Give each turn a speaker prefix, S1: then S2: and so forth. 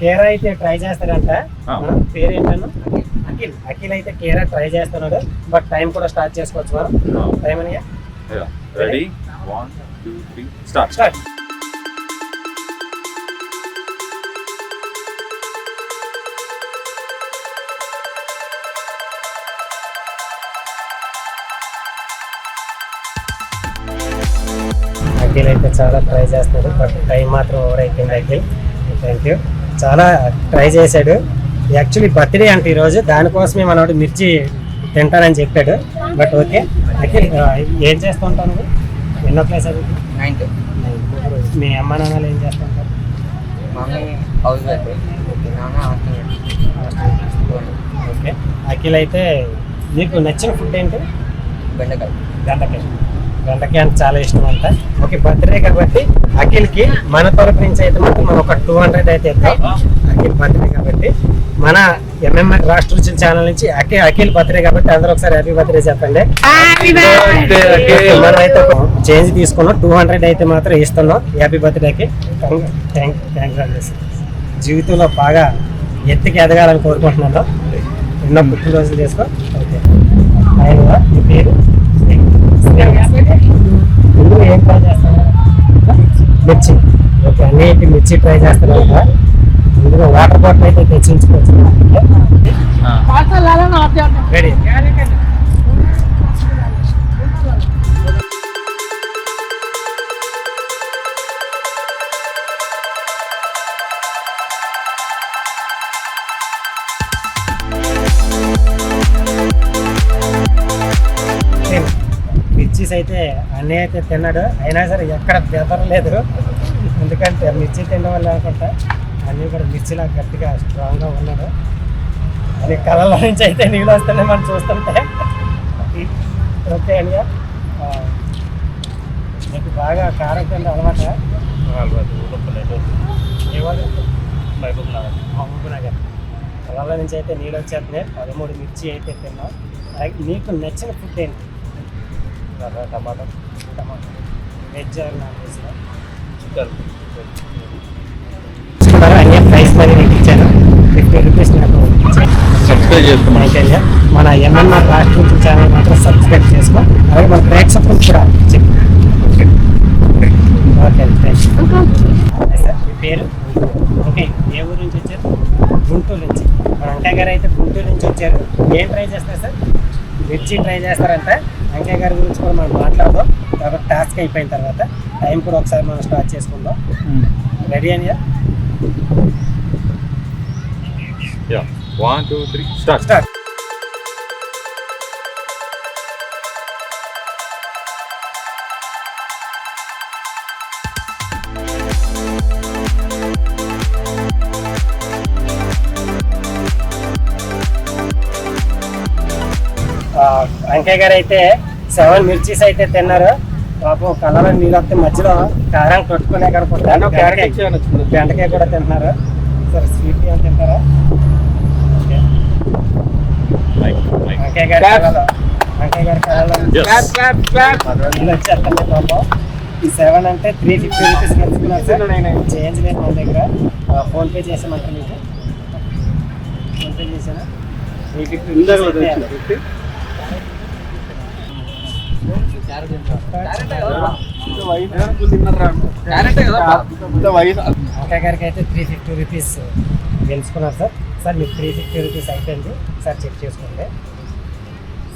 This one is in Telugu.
S1: కేరా అయితే ట్రై.
S2: ఆ,
S1: పేరేంటను? అఖిల్. అఖిల్ అయితే కేరా ట్రై చేస్తున్నాడు. బట్ టైం కూడా స్టార్ట్ చేసుకోవచ్చు మనం. టైం అని
S2: ready one two three start
S1: start Akhil అయితే చాలా ట్రై చేస్తున్నాడు. బట్ టైం మాత్రం ఓవర్ అయిపోయింది అఖిల్. థ్యాంక్ యూ చాలా ట్రై చేశాడు. యాక్చువల్లీ బర్త్డే అంటే ఈరోజు. దానికోసమే మనోడు మిర్చి తింటానని చెప్పాడు. బట్ ఓకే అఖిల్ ఏం చేస్తూ ఉంటావు నువ్వు? ఎన్నో క్లాస్ అది
S3: నైన్త్
S1: మీ అమ్మ నాన్నలు ఏం చేస్తూ ఉంటారు? ఓకే అఖిల్ అయితే నీకు నచ్చిన ఫుడ్ ఏంటి?
S3: బెండకాయ.
S1: గంటకాయ గంటకాయ అంటే చాలా ఇష్టం అంట ఓకే బర్త్డే కాబట్టి అఖిల్కి మన తరపు నుంచి అయితే మాత్రం మనం ఒక టూ హండ్రెడ్ అయితే ఇద్దాం. అఖిల్ బర్త్డే కాబట్టి మన ఎంఎంఆర్ రాష్ట్ర ఛానల్ నుంచి అఖిల్ అఖిల్ బర్త్డే కాబట్టి అందరూ ఒకసారి హ్యాపీ బర్త్డే చెప్పండి. మనం అయితే చేంజ్ తీసుకున్నాం. టూ హండ్రెడ్ అయితే మాత్రం ఇస్తున్నాం హ్యాపీ బర్త్డేకి. థ్యాంక్ కంగ్రాచులేషన్ జీవితంలో బాగా ఎత్తుకి ఎదగాలని కోరుకుంటున్నాను. ఎన్నో పుట్టినరోజులు చేసుకో. ఓకే. ఆయన మీ పేరు? ఇందులో ఏం ట్రై చేస్తున్నారు మిర్చి. ఓకే అన్నిటి మిర్చి ట్రై చేస్తున్నారు కదా. ఇందులో వాటర్ బాటిల్ అయితే తెచ్చించుకోవచ్చు. రెడీ మిర్చీస్ అయితే అన్నీ అయితే తిన్నాడు. అయినా సరే ఎక్కడ బెదరలేదు ఎందుకంటే మిర్చి తినడం వల్ల అనుకుంటా అన్నీ కూడా మిర్చిలా గట్టిగా స్ట్రాంగ్గా ఉన్నాడు. అది కళ్ళలో నుంచి అయితే నీళ్ళు వస్తున్నాయి మనం చూస్తుంటే. ఓకే అండి మీకు బాగా కారం తింటే అలవాట? మహబూబ్ నగర్. నుంచి అయితే నీళ్ళు వచ్చేస్తున్నాయి. పదమూడు మిర్చి అయితే తిన్నాం. నీకు నచ్చిన ఫుడ్ ఏంటి? Tomato tomato veg or non veg చూడారా అన్ని ప్రైస్ మరి నీకు ఇచ్చాను ఫిఫ్టీ రూపీస్ నాకు ఇచ్చాను
S2: సబ్స్క్రైబ్ చేసుకున్నాం
S1: మన ఎంఎన్ఆర్ రాష్ట్ర ఛానల్ మాత్రం సబ్స్క్రైబ్ చేసుకో అలాగే మన ప్రేక్షకులు కూడా చెప్పు ఓకే థ్యాంక్ యూ సార్ మీ పేరు ఓకే ఏ ఊరు నుంచి వచ్చారు గుంటూరు నుంచి మన అంకయ్య గారు అయితే గుంటూరు నుంచి వచ్చారు ఏం ట్రై చేస్తారు సార్ మిర్చి ట్రై చేస్తారంటే అంకయ్య గారి గురించి కూడా మనం మాట్లాడదాం. కాబట్టి టాస్క్ అయిపోయిన తర్వాత టైం కూడా ఒకసారి మనం స్టార్ట్ చేసుకుందాం. రెడీ అని
S2: one two three start
S1: start Ankaiah గారు అయితే సెవెన్ మిర్చీస్ అయితే తిన్నారు. పాపం కలర్ నీళ్ళు వస్తే మధ్యలో కారం కొట్టుకునే కనుకుంటారు బెండకాయ కూడా తింటున్నారు సరే స్వీట్ ఏమైనా తింటారా? ఓకే. అంకయ్య గారి కళలో అంకయ్య గారి కళలో వచ్చేస్తున్నాయి పాపం ఈ సెవెన్ అంటే త్రీ ఫిఫ్టీ రూపీస్ గెలుచుకున్నారు సార్. చేంజ్ లేదు మన దగ్గర. ఆ, ఫోన్ పే చేసామంటారు మీకు. ఫోన్ పే చేసానా? త్రీ ఫిఫ్టీ అంకయ్య గారికి అయితే త్రీ ఫిఫ్టీ రూపీస్ గెలుచుకున్నారు సార్. సార్ మీకు త్రీ ఫిఫ్టీ రూపీస్ అయిపోయింది. సార్ చెక్ చేసుకోండి.